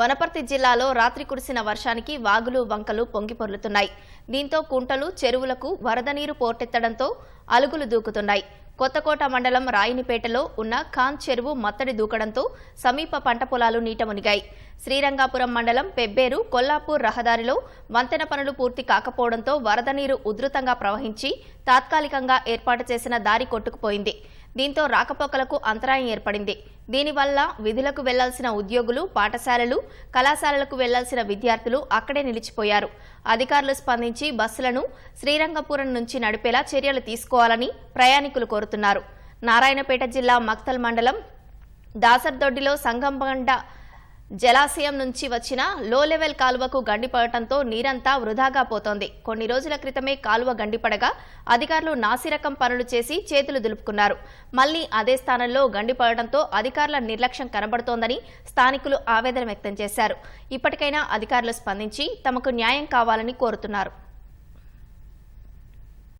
వనపర్తి జిల్లాలో రాత్రి కురిసిన వర్షానికి వాగులు వంకలు పొంగిపొర్లుతున్నాయి దీంతో కుంటలు చెరువులకు వరద నీరు పోటెత్తడంతో అలుగులు దూకుతున్నాయి. కొత్తకోట మండలం రాయినిపేటలో ఉన్న ఖాన్ చెరువు మత్తడి దూకడంతో సమీప పంట పొలాలు నీట మునిగాయి. శ్రీరంగాపురం మండలం పెబ్బేరు కొల్లాపూర్ రహదారిలో వంతెన పనులు పూర్తి కాకపోవడంతో వరద నీరు ఉధృతంగా ప్రవహించి తాత్కాలికంగా ఏర్పాటు చేసిన దారి కొట్టుకుపోయింది. దీంతో రాకపోకలకు అంతరాయం ఏర్పడింది. దీనివల్ల విధులకు వెళ్ళాల్సిన ఉద్యోగులు పాఠశాలలు కళాశాలలకు వెళ్ళాల్సిన విద్యార్థులు అక్కడే నిలిచిపోయారు. అధికారులు స్పందించి బస్సులను శ్రీరంగపురం నుంచి నడిపేలా చర్యలు తీసుకోవాలని ప్రయాణికులు కోరుతున్నారు. నారాయణపేట జిల్లా మక్తల్ మండలం దాసర్దొడ్డిలో సంగంబండ జలాశయం నుంచి వచ్చిన లో లెవెల్ కాలువకు గండిపడటంతో నీరంతా వృధాగా పోతోంది. కొన్ని రోజుల క్రితమే కాలువ గండిపడగా అధికారులు నాసిరకం పనులు చేసి చేతులు దులుపుకున్నారు. మళ్ళీ అదే స్థానంలో గండిపడటంతో అధికారుల నిర్లక్ష్యం కనబడుతోందని స్థానికులు ఆవేదన వ్యక్తం చేశారు. ఇప్పటికైనా అధికారులు స్పందించి తమకు న్యాయం కావాలని కోరుతున్నారు.